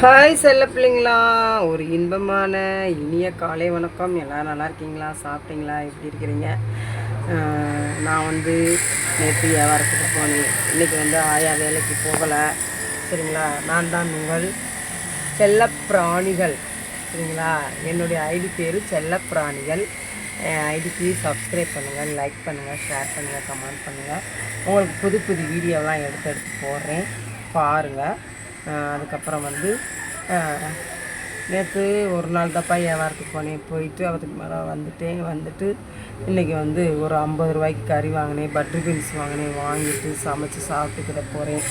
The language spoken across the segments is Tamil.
ஹாய் செல்ல பிள்ளைங்களா. ஒரு இன்பமான இனிய காலை வணக்கம். எல்லாம் நல்லா இருக்கீங்களா? சாப்பிட்டீங்களா? எப்படி இருக்கிறீங்க? நான் வந்து நேற்று வியாபாரத்துக்கு போனேன். இன்றைக்கி வந்து ஆயா வேலைக்கு போகலை. சரிங்களா? நான் தான் உங்கள் செல்லப்பிராணிகள் சரிங்களா? என்னுடைய ஐடி பேர் செல்லப்பிராணிகள் பிராணிகள். ஐடிக்கு சப்ஸ்கிரைப் பண்ணுங்கள் லைக் பண்ணுங்கள் ஷேர் பண்ணுங்கள் கமெண்ட் பண்ணுங்கள் உங்களுக்கு புது புது வீடியோலாம் எடுத்து எடுத்து போடுறேன். பாருங்கள் அதுக்கப்புறம் வந்து நேற்று ஒரு நாள் தப்பா வியாபாரத்துக்கு போனேன் போயிட்டு அதுக்கு மேலே வந்துட்டேன் வந்துட்டு இன்றைக்கி வந்து ஒரு ஐம்பது ரூபாய்க்கு கறி வாங்கினேன் பட்டர் பீன்ஸ் வாங்கினேன் வாங்கிட்டு சமைச்சு சாப்பிட்டுக்கிட போகிறேன்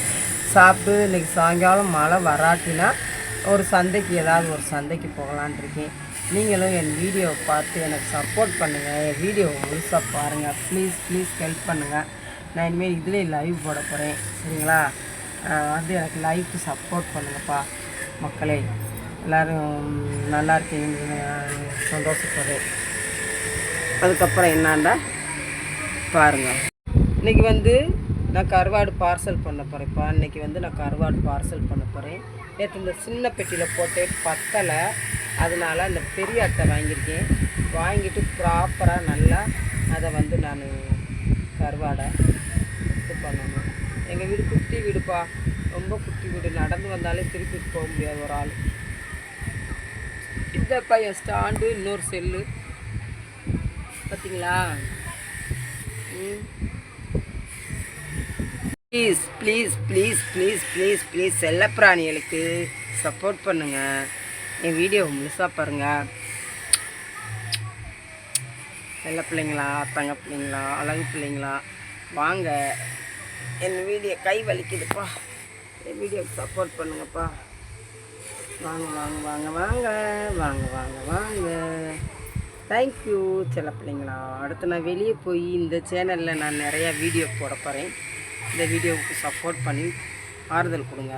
சாப்பிட்டு இன்றைக்கி சாயங்காலம் மழை வராட்டினா ஒரு சந்தைக்கு ஏதாவது ஒரு சந்தைக்கு போகலான் இருக்கேன். நீங்களும் என் வீடியோவை பார்த்து எனக்கு சப்போர்ட் பண்ணுங்கள் என் வீடியோவை முழுசாக பாருங்கள் ப்ளீஸ் ப்ளீஸ் ஹெல்ப் பண்ணுங்கள் நான் இனிமேல் இதிலே லைவ் போட போகிறேன் சரிங்களா? வந்து எனக்கு லைஃப்க்கு சப்போர்ட் பண்ணுங்கப்பா மக்களே. எல்லோரும் நல்லா இருக்கீங்கன்னு சந்தோஷப்படுறேன். அதுக்கப்புறம் என்னாண்டா? பாருங்கள் இன்றைக்கி வந்து நான் கருவாடு பார்சல் பண்ண போகிறேன்ப்பா இன்றைக்கி வந்து நான் கருவாடு பார்சல் பண்ண போகிறேன் நேற்று இந்த சின்ன பெட்டியில் போட்டு பத்தலை. அதனால் அந்த பெரிய அட்டை வாங்கியிருக்கேன். வாங்கிட்டு ப்ராப்பராக நல்லா அதை வந்து நான் கருவாடை இது பண்ணணும் எங்கள் வீடு குட்டி ரொம்ப குட்டி வீடு. நடந்து வந்தாலே திருப்பி போக முடியாது ஒரு ஆள். இந்த பையன் ஸ்டாண்டு இன்னொரு செல்லு. பார்த்தீங்களா please please please please please please செல்லப்பிராணிகளுக்கு support பண்ணுங்கள் என் வீடியோ முழுசாக பாருங்கள் செல்ல பிள்ளைங்களா தங்க பிள்ளைங்களா அழகு பிள்ளைங்களா வாங்க. என் வீடியோ கை வலிக்குதுப்பா. என் வீடியோக்கு சப்போர்ட் பண்ணுங்கப்பா. வாங்க வாங்க வாங்க வாங்க வாங்க வாங்க வாங்க. தேங்க்யூ சில பிள்ளைங்களா. அடுத்து நான் வெளியே போய் இந்த சேனலில் நான் நிறையா வீடியோ போட போகிறேன் இந்த வீடியோவுக்கு சப்போர்ட் பண்ணி ஆறுதல் கொடுங்க.